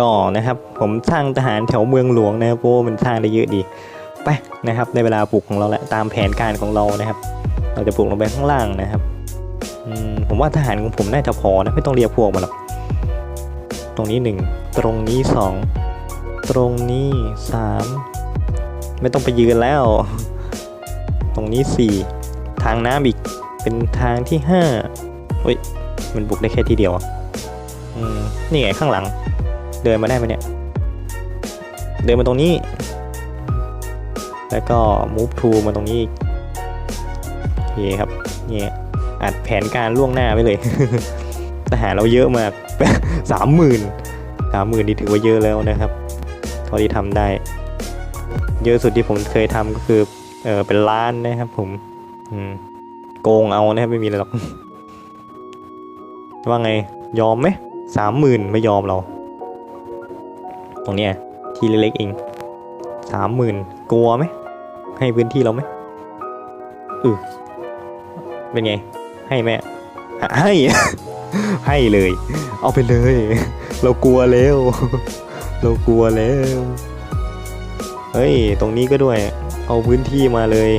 ก็นะครับผมสร้างทหารแถวเมืองหลวงนะครับเพราะว่ามันสร้างได้เยอะดีไปนะครับในเวลาปลูกของเราแหละตามแผนการของเรานะครับ เราจะปลูกลงไปข้างล่างนะครับผมว่าทหารของผมน่าจะพอนะไม่ต้องเรียกพวกมาหรอกตรงนี้หนึ่งตรงนี้สองตรงนี้สามไม่ต้องไปยืนแล้ว ตรงนี้สี่ทางน้ำอีกเป็นทางที่ห้าเฮ้ยมันบุกได้แค่ทีเดียวอะ อืมนี่ไงข้างหลัง เดินมาได้ไหมเนี่ย เดินมาตรงนี้ แล้วก็ move to มาตรงนี้อีกโอเคครับเนี่ยอัดแผนการล่วงหน้าไว้เลย ทหารเราเยอะมากสามหมื่นสามหมื่นนี่ถือว่าเยอะแล้วนะครับเท่าที่ทำได้ เยอะสุดที่ผมเคยทำก็คือเออเป็นล้านนะครับ ผม อืมโกงเอานะครับไม่มีอะไรหรอก ว่าไงยอมไหม สามหมื่นไม่ยอมเรา ตรงเนี้ยที่เล็กๆเองสามหมื่นกลัวไหมให้พื้นที่เราไหมอือเป็นไง ให้ไหมให้ให้เลย เอาไปเลย เรากลัวแล้ว เรากลัวแล้วเฮ้ย ตรงนี้ก็ด้วย เอาพื้นที่มาเลย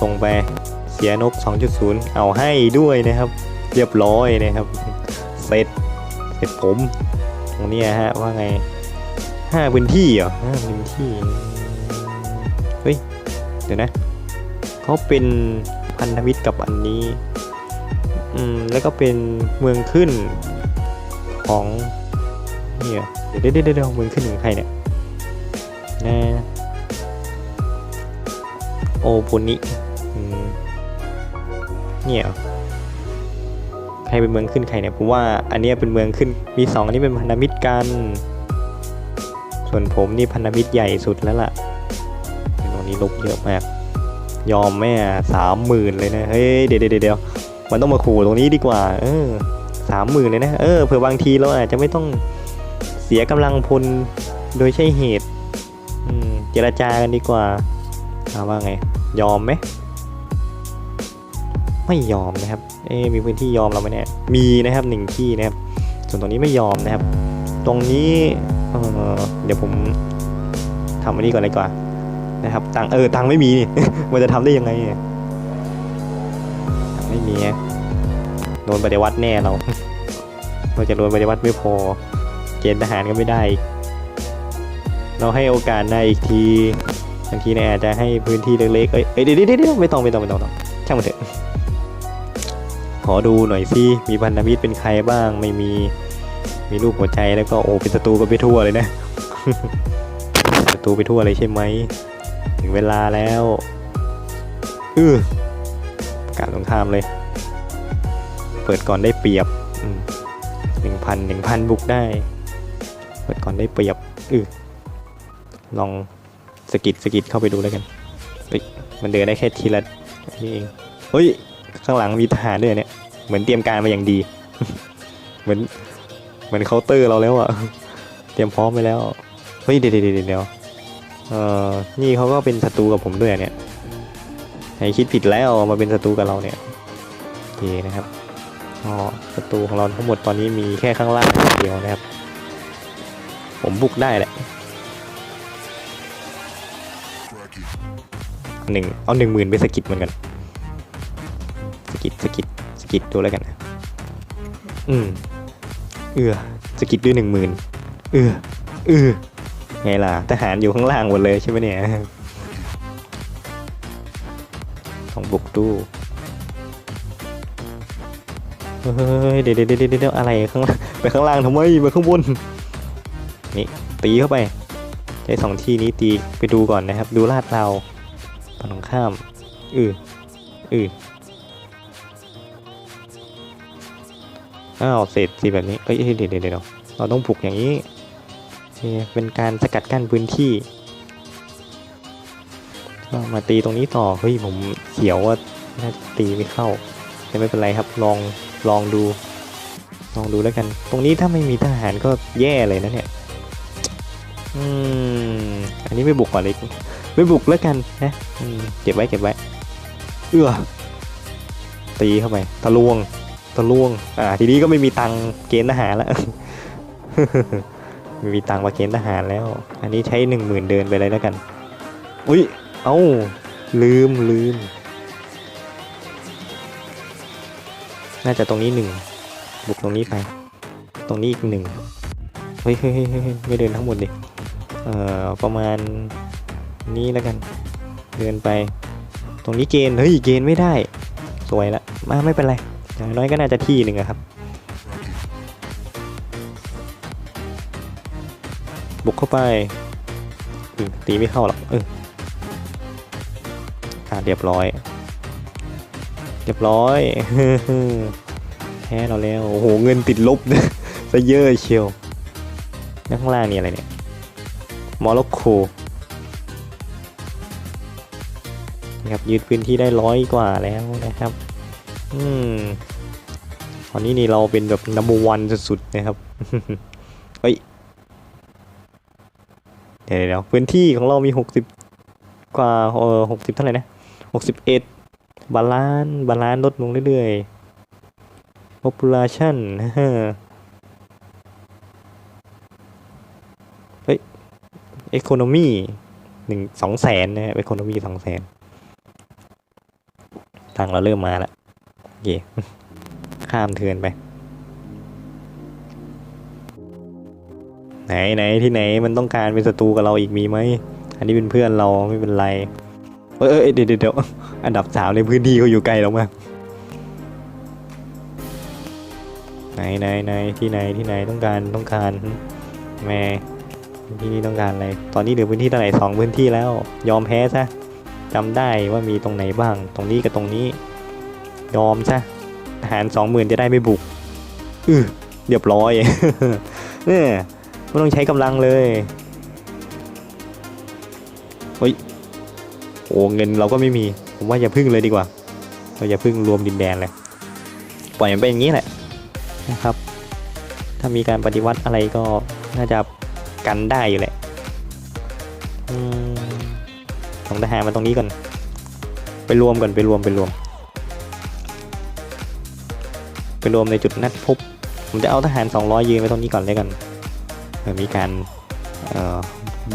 ส่งไป เสียนก 2.0 เอาให้ด้วยนะครับ เรียบร้อยนะครับ เสร็จเสร็จผมตรงนี้ฮะว่าไงห้าพื้นที่เหรอห้าพื้นที่เฮ้ยเดี๋ยวนะเขาเป็นพันธมิตรกับอันนี้อืมแล้วก็เป็นเมืองขึ้นของเนี่ยเดี๋ยวเดี๋ยวเดี๋ยวเมืองขึ้นของใครเนี่ยนะโอปุนิอืมเนี่ย ครเป็นเมืองขึ้นใครเนี่ยผมว่าอันนี้เป็นเมืองขึ้นมีสองอันนี้เป็นพันธมิตรกัน ส่วนผมนี่พันธมิตรใหญ่สุดแล้วล่ะตรงนี้ลบเยอะมาก ยอมแม่สามหมื่นเลยนะเฮ้ยเดี๋ยวเดี๋ยวเดี๋ยวมันต้องมาขู่ตรงนี้ดีกว่า เออสามหมื่นเลยนะเออเผื่อบางทีเราอาจจะไม่ต้องเสียกำลังพลโดยใช่เหตุเจรจากันดีกว่าเอาว่าไง ยอมไหมไม่ยอมนะครับ เอ๊มีพื้นที่ยอมเราไหมเนี่ยมีนะครับหนึ่งที่นะครับ ส่วนตรงนี้ไม่ยอมนะครับ ตรงนี้เออเดี๋ยวผมทำอันนี้ก่อนเลยดีกว่านนะครับตังเออตังไม่มีนี่มันจะทำได้ยังไงเนี่ยไม่มีโดนปฏิวัติแน่เราเราจะโดนปฏิวัติไม่พอ เกณฑ์ทหารก็ไม่ได้อีกเราให้โอกาสนายอีกทีบางทีนายอาจจะให้พื้นที่เล็กๆเอ้ยเดี๋ยวเดี๋ยวเดี๋ยวไม่ต้องไม่ต้องไม่ต้องต้องช่างมันเถอะ อดูหน่อยสิมีพันธมิตรเป็นใครบ้างไม่มีมีรูปหัวใจแล้วก็โอ้เป็นศัตรูกันไปทั่วเลยนะศัตรูไปทั่วเลยใช่ไหมถึงเวลาแล้วอือกาศสงครามเลย เปิดก่อนได้เปรียบหนึ่งพันหนึ่งพันบุกได้ เปิดก่อนได้เปรียบอือลองสกิดสกิดเข้าไปดูแล้วกันเฮ้ยมันเดินได้แค่ทีละนี่เองเฮ้ย ข้างหลังมีทหารด้วยเนี่ย เหมือนเตรียมการมาอย่างดี เหมือนเหมือนเคาน์เตอร์เราแล้วอะเตรียมพร้อมไปแล้ว เฮ้ยเดี๋ยวเดี๋ยวเดี๋ยวเอ่อนี่เขาก็เป็นศัตรูกับผมด้วยเนี่ยไอคิดผิดแล้วมาเป็นศัตรูกับเราเนี่ยโอเคนะครับอ๋อศัตรูของเราทั้งหมดตอนนี้มีแค่ข้างล่างเดียวนะครับ ผมบุกได้แหละหนึ่งเอาหนึ่งหมื่นไปสกิดเหมือนกัน กิดสกิดสกิดดูแล้วกันนะอืมเอือสกิดด้วยหนึ่งหมื่นเอือเอือไงล่ะทหารอยู่ข้างล่างหมดเลยใช่ไหมเนี่ยต้องบุกตู้เฮ้ยเดี๋ยวเดี๋ยวเดี๋ยวเดี๋ยวอะไรข้างล่างไปข้างล่างทำไมไปข้างบนนี่ตีเข้าไปใช้สองที่นี้ตีไปดูก่อนนะครับ ดูลาดเราฝั่งตรงข้ามอืออือ อ้าวเสร็จสิแบบนี้เอ้ยเดี๋ยวเดี๋ยวเดเราต้องผูกอย่างนี้เป็นการสกัดกั้นพื้นที่ก็มาตีตรงนี้ต่อเฮ้ยผมเสียวว่าน่าจะตีไม่เข้าแต่ไม่เป็นไรครับลองลองดูลองดูแล้วกัน ตรงนี้ถ้าไม่มีทหารก็แย่เลยนะเนี่ยอืมอันนี้ไม่บุกก่อนเลยไม่บุกแล้วกันนะเก็บไว้เก็บไว้เอื้อตีเข้าไปทะลวง ทะล่วง อ่า ทีนี้ก็ไม่มีตังเกณฑ์ทหารแล้วไม่มีตังมาเกณฑ์ทหารแล้ว อันนี้ใช้หนึ่งหมื่นเดินไปเลยแล้วกัน อุ้ย เอ้า ลืมลืม น่าจะตรงนี้หนึ่งบุกตรงนี้ไป ตรงนี้อีกหนึ่งเฮ้ยเฮ้ยเฮ้ยเฮ้ยเฮ้ยไม่เดินทั้งหมดดิ เอ่อ ประมาณนี้แล้วกัน เดินไป ตรงนี้เกณฑ์ เฮ้ย เกณฑ์ไม่ได้ สวยละ มาไม่เป็นไร อย่างน้อยก็น่าจะที่หนึ่งครับ บุกเข้าไปตีไม่เข้าหรอกเอออ่าเรียบร้อย เรียบร้อยแพ้เราแล้ว โอ้โห เงินติดลบนะซะเยอะเชียวแล้วข้างล่างนี่อะไรเนี่ยมอร็อกโกนะครับยืดพื้นที่ได้ร้อยกว่าแล้วนะครับ อืมตอนนี้นี่เราเป็นแบบนัมเบอร์วันสุดๆนะครับ เฮ้ย เดี๋ยวเดี๋ยวพื้นที่ของเรามีหกสิบกว่าเออหกสิบเท่าไหร่นะหกสิบเอ็ดบาลานซ์บาลานซ์ลดลงเรื่อยๆ population ฮะเฮ้ย economy หนึ่งสองแสนนะครับ economy สองแสนตังเราเริ่มมาแล้ว เคข้ามเทือนไป ไหนไหนที่ไหนมันต้องการเป็นศัตรูกับเราอีกมีไหม อันนี้เป็นเพื่อนเราไม่เป็นไร เออยเดี๋ยวเดี๋ยวอันดับสามในพื้นที่เขาอยู่ไกลเรามากไหนไหนไหนที่ไหนที่ไหนต้องการต้องการแม่ที่นี่ต้องการอะไร ตอนนี้เหลือพื้นที่เท่าไหร่สองพื้นที่แล้ว ยอมแพ้ซะจำได้ว่ามีตรงไหนบ้าง ตรงนี้กับตรงนี้ ยอมซะทหารสองหมื่นจะได้ไม่บุกอือเรียบร้อยเนี่ยไม่ต้องใช้กำลังเลยเฮ้ยโอ้เงินเราก็ไม่มี ผมว่าอย่าพึ่งเลยดีกว่า เราอย่าพึ่งรวมดินแดนเลยปล่อยมันเป็นอย่างนี้แหละนะครับ ถ้ามีการปฏิวัติอะไรก็น่าจะกันได้อยู่แหละอืมส่งทหารมาตรงนี้ก่อน ไปรวมก่อนไปรวมไปรวม ไปรวมในจุดนัดพบ ผมจะเอาทหาร 200 ยืนไว้ตรงนี้ก่อนเลยกันเผื่อมีการ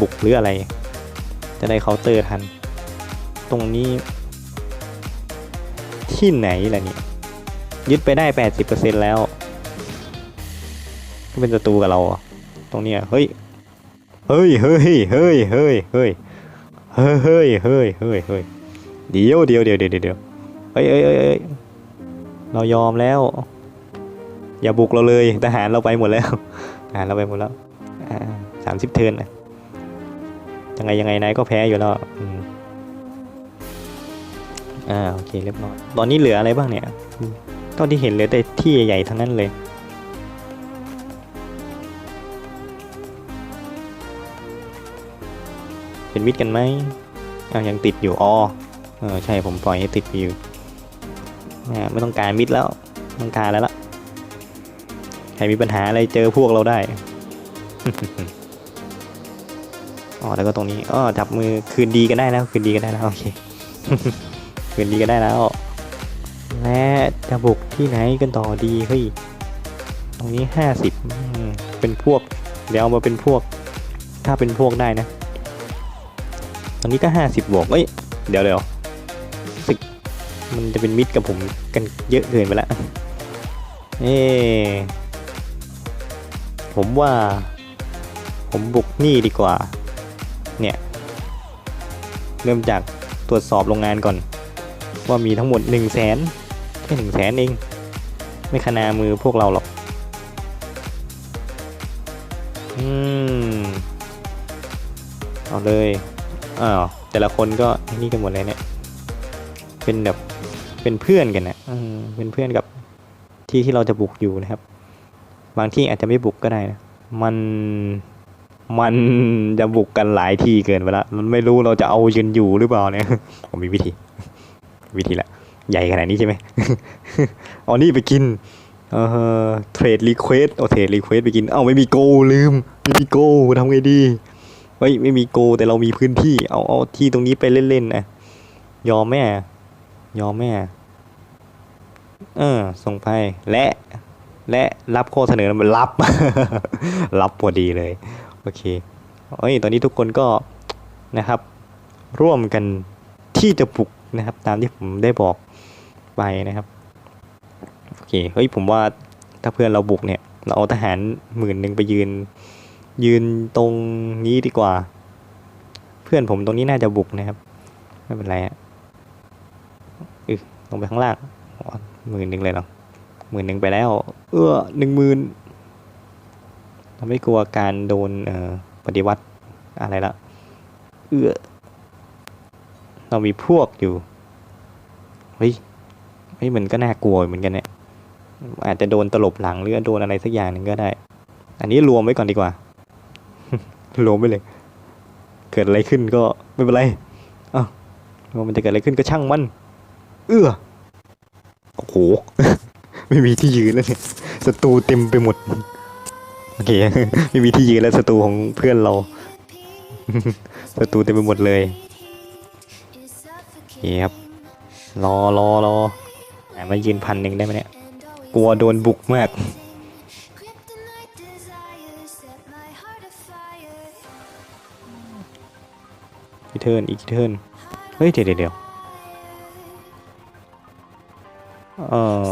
บุกหรืออะไร จะได้เคาน์เตอร์ทัน ตรงนี้ ที่ไหนล่ะเนี่ยยึดไปได้ 80%แล้วก็เป็นศัตรูกับเรา ตรงนี้เฮ้ย เฮ้ย เฮ้ย เฮ้ย เฮ้ย เฮ้ย เฮ้ย เฮ้ย เฮ้ย เฮ้ย เดี๋ยวเดี๋ยวเดี๋ยวเดี๋ยวเดี๋ยวเฮ้ยเฮ้ยเฮ้ยเรายอมแล้ว อย่าบุกเราเลยทหารเราไปหมดแล้วทหารเราไปหมดแล้วสามสิบเทินนะยังไงยังไงนายก็แพ้อยู่แล้วอ่าโอเคเรียบร้อยตอนนี้เหลืออะไรบ้างเนี่ยอืมเท่าที่เห็นเหลือแต่ที่ใหญ่ๆทั้งนั้นเลยเป็นมิตรกันไหมอ้ายังติดอยู่อ๋อเออใช่ผมปล่อยให้ติดอยู่ไม่ต้องการมิตรแล้วต้องการแล้วละ ใครมีปัญหาอะไรเจอพวกเราได้ อ๋อแล้วก็ตรงนี้อ๋อจับมือคืนดีกันได้แล้ว คืนดีกันได้แล้วโอเค คืนดีกันได้แล้ว และจะบุกที่ไหนกันต่อดีเฮ้ยตรงนี้ห้าสิบเป็นพวก เดี๋ยวเอามาเป็นพวก ถ้าเป็นพวกได้นะตรงนี้ก็ห้าสิบบวกเอ้ยเดี๋ยวเดี๋ยวสึกมันจะเป็นมิตรกับผมกันเยอะเกินไปแล้วเอ๊ะ ผมว่า ผมบุกนี่ดีกว่า เนี่ย เริ่มจากตรวจสอบโรงงานก่อน ว่ามีทั้งหมด1นึ่งแสนแค่หนึ่งแสนเอง ไม่ขนามือพวกเราหรอก อืม เอาเลยอ้าวแต่ละคนก็นี่กันหมดเลยเนี่ย เป็นแบบเป็นเพื่อนกันนะอืมเป็นเพื่อนกับที่ที่เราจะบุกอยู่นะครับ บางที่อาจจะไม่บุกก็ได้นะมันมันจะบุกกันหลายที่เกินไปละมันไม่รู้เราจะเอายืนอยู่หรือเปล่าเนี่ยผมมีวิธี วิธีละใหญ่ขนาดนี้ใช่ไหมเอานี่ไปกินเออเทรดรีเควสเอาเทรดรีเควสไปกิน เอ้าไม่มีโกลืม ไม่มีโกทำไงดี เฮ้ยไม่มีโกแต่เรามีพื้นที่ เอาเอาที่ตรงนี้ไปเล่นๆนะยอมแม่ ยอมแม่ เออ ส่งไปและ และรับข้อเสนอมันรับ รับพอดีเลย โอเคเอ้ยตอนนี้ทุกคนก็นะครับ ร่วมกันที่จะปลุกนะครับ ตามที่ผมได้บอกไปนะครับโอเคเฮ้ยผมว่าถ้าเพื่อนเราบุกเนี่ย เราเอาทหารหมื่นหนึ่งไปยืน ยืนตรงนี้ดีกว่า เพื่อนผมตรงนี้น่าจะบุกนะครับไม่เป็นไรอะอึลงไปข้างล่างหมื่นหนึ่งเลยหรอ หมื่นหนึ่งไปแล้ว เออหนึ่งหมื่นเราไม่กลัวการโดนปฏิวัติอะไรละ เออเรามีพวกอยู่ เฮ้ยเฮ้ยมันก็น่ากลัวเหมือนกันเนี่ยอาจจะโดนตลบหลังหรือโดนอะไรสักอย่างหนึ่งก็ได้ อันนี้รวมไว้ก่อนดีกว่า รวมไปเลย เกิดอะไรขึ้นก็ไม่เป็นไรเอ้าว่ามันจะเกิดอะไรขึ้นก็ช่างมัน เอื้อ โอ้โห ไม่มีที่ยืนแล้วเนี่ยศัตรูเต็มไปหมดโอเคไม่มีที่ยืนแล้วศัตรูของเพื่อนเราศัตรูเต็มไปหมดเลยโอเคครับรอรอรอไหนมายืนพันหนึ่งได้ไหมเนี่ยกลัวโดนบุกมากอีเทิร์นอีกเทิร์นเฮ้ยเดี๋ยวเดี๋ยวเออ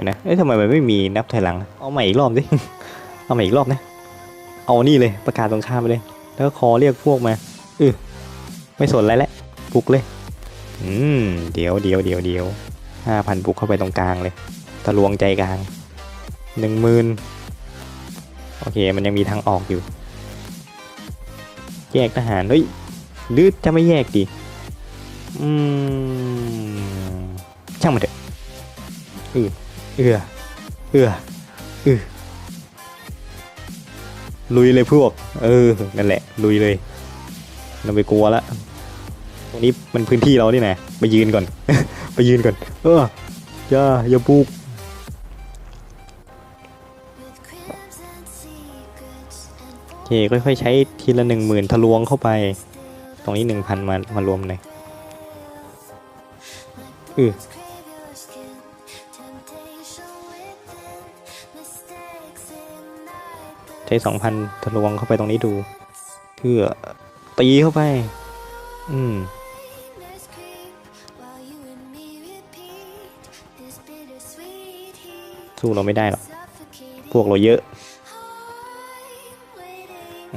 ดี๋ยวนะ เอ้ยทำไมมันไม่มีนับถอยหลัง เอาใหม่อีกรอบสิเอาใหม่อีกรอบนะ เอานี่เลยประกาศตรงข้ามไปเลย แล้วก็คอเรียกพวกมาเออไม่สนอะไรแล้วบุกเลย อืม เดี๋ยวเดี๋ยวเดี๋ยวเดี๋ยวห้าพันบุกเข้าไปตรงกลางเลยทะลวงใจกลางหนึ่งหมื่นโอเค มันยังมีทางออกอยู่ แยกทหาร เฮ้ยหรือจะไม่แยกดีอืม ช่างมันเถอะอือ เอือเอือเอือลุยเลยพวก เออ นั่นแหละ ลุยเลย เราไปกลัวละตรงนี้มันพื้นที่เรานี่นะไปยืนก่อน ไปยืนก่อน เอออย่าอย่าปลูกโอเคค่อยๆใช้ทีละหนึ่งหมื่นทะลวงเข้าไป ตรงนี้หนึ่งพันมามารวมหน่อยอือ ช้สองพันทะลวงเข้าไปตรงนี้ดูเพื่อตีเข้าไป อืมสู้เราไม่ได้หรอก พวกเราเยอะอ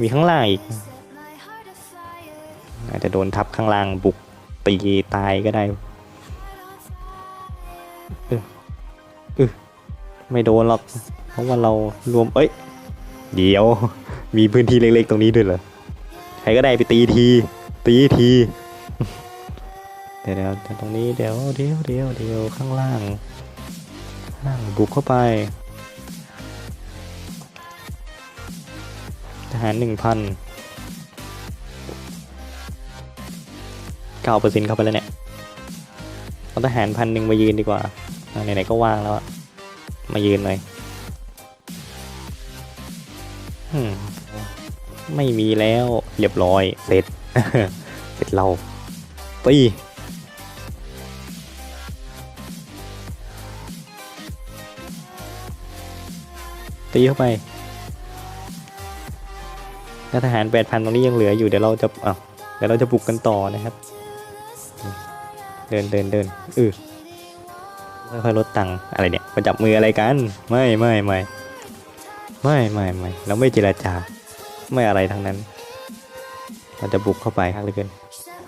มีข้างล่างอีก อาจจะโดนทับข้างล่างบุกตีตายก็ได้ ไม่โดนหรอก เพราะว่าเรารวม เอ้ย เดี๋ยว มีพื้นที่เล็กๆ ตรงนี้ด้วยเหรอ ใครก็ได้ไปตีที ตีที เดี๋ยวเดี๋ยวตรงนี้เดี๋ยวเดี๋ยวเดี๋ยวเดี๋ยวข้างล่าง ข้างล่างบุกเข้าไป ทหารหนึ่งพันเก้าเปอร์เซ็นต์เข้าไปแล้วเนี่ยเอาทหารพันหนึ่งมายืนดีกว่าไหนๆก็ว่างแล้วอะ มายืนหน่อยไม่มีแล้วเรียบร้อย เสร็จ เสร็จเราตีตีเข้าไปถ้าทหารแปดพันตรงนี้ยังเหลืออยู่ เดี๋ยวเราจะอะเดี๋ยวเราจะบุกกันต่อนะครับ เดินเดินเดินอือ ค่อยๆลดตังค์อะไรเนี่ยมาจับมืออะไรกัน ไม่ไม่ไม่ไม่ไม่ไม่เราไม่เจรจาไม่อะไรทั้งนั้น เราจะบุกเข้าไปครับเลยเกิน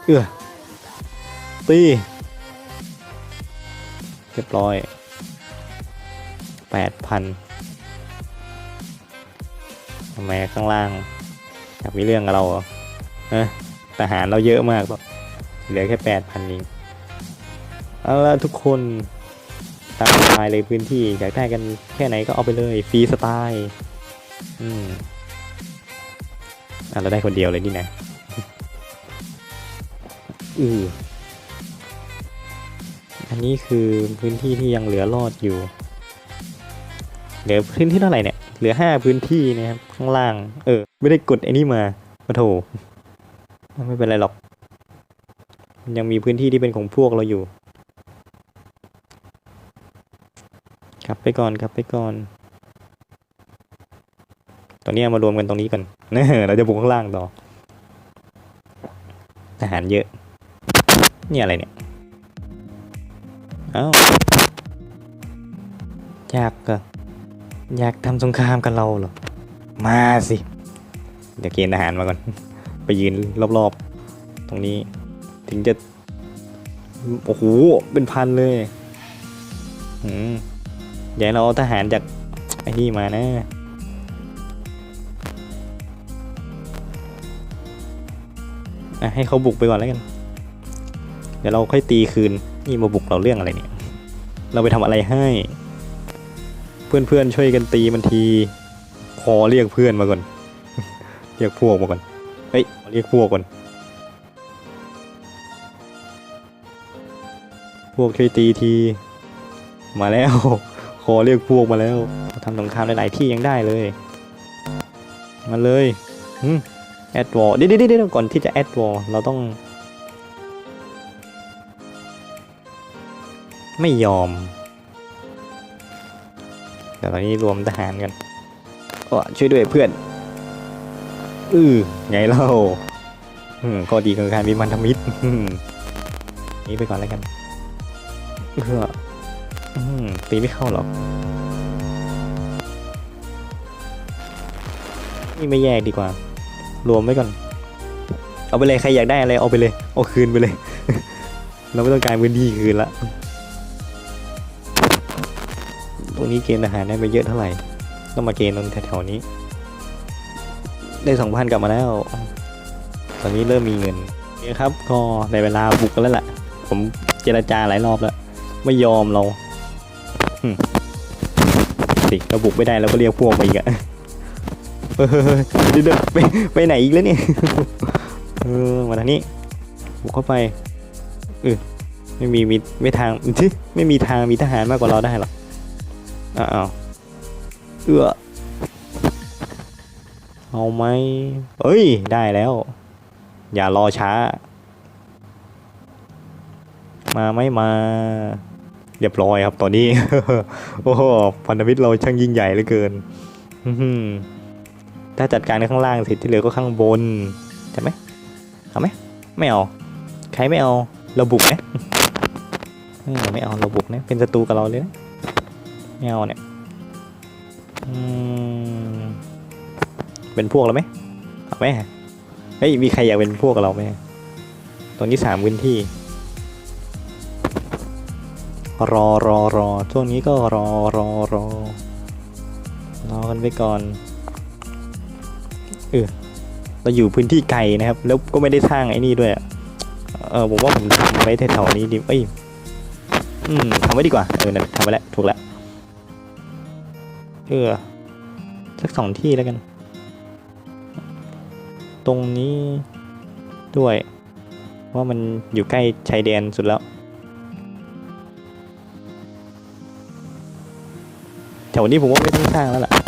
เอื้อตีเรียบร้อยแปดพันทำไมข้างล่างอยากมีเรื่องกับเราเหรอเอะทหารเราเยอะมากหรอกเหลือแค่แปดพันเองเอาละทุกคน ตามสไตล์เลยพื้นที่อยากได้กันแค่ไหนก็เอาไปเลยฟรีสไตล์อืมอะเราได้คนเดียวเลยนี่นะอืออันนี้คือพื้นที่ที่ยังเหลือรอดอยู่ เหลือพื้นที่เท่าไหร่เนี่ย เหลือห้าพื้นที่นะครับข้างล่าง เออ ไม่ได้กดไอ้นี่มาปะโถไม่เป็นไรหรอกมันยังมีพื้นที่ที่เป็นของพวกเราอยู่กลับ ไปก่อนกลับไปก่อน ตอนนี้มารวมกันตรงนี้ก่อนเราจะบุกข้างล่างต่อทหารเยอะ นี่อะไรเนี่ย เอ้าอยากเหรออยากทำสงครามกับเราเหรอ มาสิ เดี๋ยวเกณฑ์ทหารมาก่อน ไปยืนรอบๆ ตรงนี้ ถึงจะ โอ้โห เป็นพันเลย อืม อย่าเราเอาทหารจากไอ้นี่มานะอะให้เขาบุกไปก่อนแล้วกัน เดี๋ยวเราค่อยตีคืน นี่มาบุกเราเรื่องอะไรเนี่ย เราไปทำอะไรให้ เพื่อนๆช่วยกันตีมันทีขอเรียกเพื่อนมาก่อน เรียกพวกมาก่อน เฮ้ยขอเรียกพวกก่อน พวกช่วยตีที มาแล้ว ขอเรียกพวกมาแล้วทำสงครามหลายๆที่ยังได้เลย มาเลยแอดวอลเดี๋ยวเดี๋ยวดี๋ยวก่อนที่จะแอดวอลเราต้อง ไม่ยอมเดี๋ยวตอนนี้รวมทหารกันก็ช่วยด้วยเพื่อนอือไงเล่าอืมก็ดีกับการมีมันธมิตรนี้ไปก่อนแล้วกันเพื่ออ ตีไม่เข้าหรอกนี่ไม่แยกดีกว่า รวมไว้ก่อน เอาไปเลยใครอยากได้อะไรเอาไปเลย เอาคืนไปเลย เราไม่ต้องการพื้นที่คืนละ ตรงนี้เกณฑ์ทหารได้ไปเยอะเท่าไหร่ ต้องมาเกณฑ์ตรงแถวๆนี้ ได้สองพันกลับมาแล้ว ตอนนี้เริ่มมีเงินนี่ครับ ก็ในเวลาบุกกันแล้วล่ะ ผมเจรจาหลายรอบแล้ว ไม่ยอมเรา สิเราบุกไม่ได้เราก็เรียกพวกมาอีกอะเดี๋ยวเดี๋ยวไปไปไหนอีกแล้วเนี่ยเออมาทางนี้บุกเข้าไปเออไม่มีมีไม่ทางทึไม่มีทางมีทหารมากกว่าเราได้หรอกอ้าวเออเอาไหมเอ้ยได้แล้ว อย่ารอช้า มาไม่มา เรียบร้อยครับตอนนี้ โอ้โหพันธมิตรเราช่างยิ่งใหญ่เหลือเกินถ้าจัดการข้างล่างเสร็จที่เหลือก็ข้างบนใช่ไหมเอาไหมไม่เอา ใครไม่เอาเราบุกนะไม่เอาเราบุกนะเป็นศัตรูกับเราเลยนะไม่เอาเนี่ยเป็นพวกเราไหมเอาไหมเฮ้ยมีใครอยากเป็นพวกกับเราไหมตอนนี้สามพื้นที่ รอรอรอช่วงนี้ก็รอรอรอรอกันไปก่อนเออเราอยู่พื้นที่ไกลนะครับ แล้วก็ไม่ได้สร้างไอ้นี่ด้วยเออผมว่าผมทำไว้แถวๆนี้ดีเอ้ยอืมทำไว้ดีกว่าเออนั่นทำไว้แล้วถูกแล้วเออสักสองที่แล้วกัน ตรงนี้ด้วยว่ามันอยู่ใกล้ชายแดนสุดแล้ว แถวนี้ผมว่าไม่ต้องสร้างแล้วล่ะ